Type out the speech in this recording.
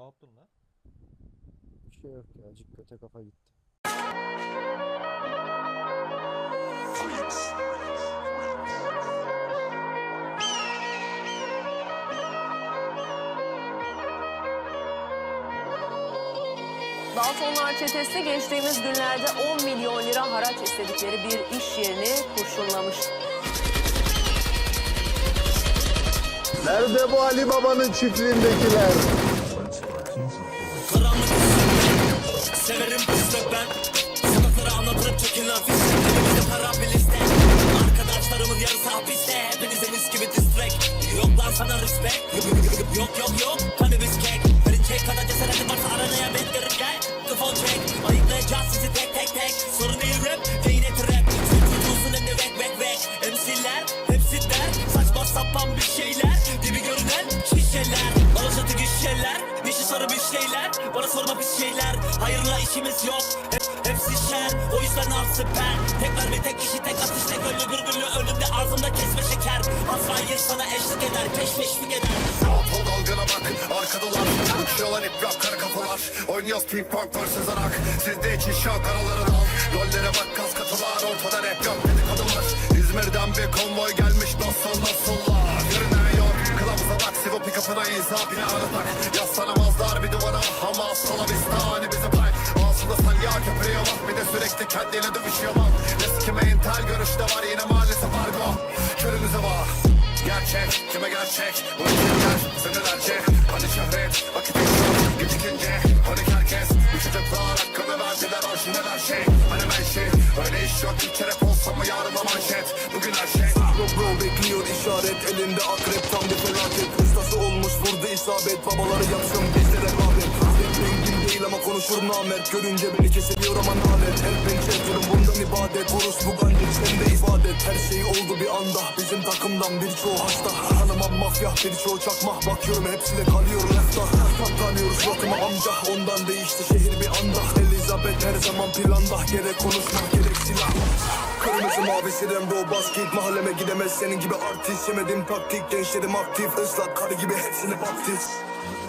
Ne yaptın lan? Bir şey yok ya. Cik köte kafa gitti. Daltonlar çetesi geçtiğimiz günlerde 10 milyon lira haraç istedikleri bir iş yerini kurşunlamış. Nerede bu Ali Baba'nın çiftliğindekiler? Sana respect. Yok yok yok. Kanibis kek. Verin çek kadar cesaretin varsa aranaya beklerim gel. Mikrofon çek Ayıklayacağız sizi tek tek tek. Sorun değil rap. Yine trap Sen çocuğusun hem de vek vek vek. MC'ler hepsi der. Saçma sapan bir şeyler. Gibi görünen şişeler. Alaçatı gişeler. Dişi sarı bir şeyler. Bana sorma bir şeyler. Hayırla işimiz yok. Hep, Hepsi şer. O yüzden al siper Tek mermi tek kişi tek atış tek ölü ağzımda kesme Azrail sana eşlik eder Peş peşlik eder Sol dalgana bak. Arkadalar Uçuyorlar ip rap kara kafalar. Oynuyoruz ping pong versus arak. Sizde için şak araları dal. Rollere bak kas katılar Ortada rap yok dedikodular. İzmir'den bir konvoy gelmiş Nasıl nasıllar? Yerine yok Kılavuza bak Sivo pick-up'ına izah bile aratak. Yaslanamazlar bir duvara Hamas Salabistan bizi pay Ağzında salya köpeği var Bir de sürekli kendiyle dövüşüyor mal Eskime intel görüşte var Yine maalesef argo Körümüze var Gerçek, kime gerçek? Bu ülkeler senelerce. Hani şöhret, vakit geçiyor Gecikince, panik herkes Uçacaklar hakkını verdiler orijinal her şey. Hani ben şey, öyle iş yok İlk kere olsa mı yarın da manşet. Bugün her şey bro bekliyor işaret elinde akrep. Tam bir felaket. Ustası olmuş vurdu isabet. Babaları yapsın bizde rekabet. Tek rengim değil ama konuşur namert Görünce beni kesiliyor ama nalet El pençe durum bundan ibadet Vuruş bu gancı sen de ibadet Her şey oldu bir anda. Bizim takımdan birçoğu hasta. Hanımam mafya birçoğu çakma. Bakıyorum hepsi de kalıyor lefta Tam tanıyoruz suratımı amca. Ondan değişti şehir bir anda. Elizabeth her zaman planda. Gerek konuşma gerek silah. Kırmızı mavisi Rembo basket Mahalleme gidemez. Senin gibi artist Yemedim. Taktik gençlerim aktif. Islak karı gibi hepsini baptist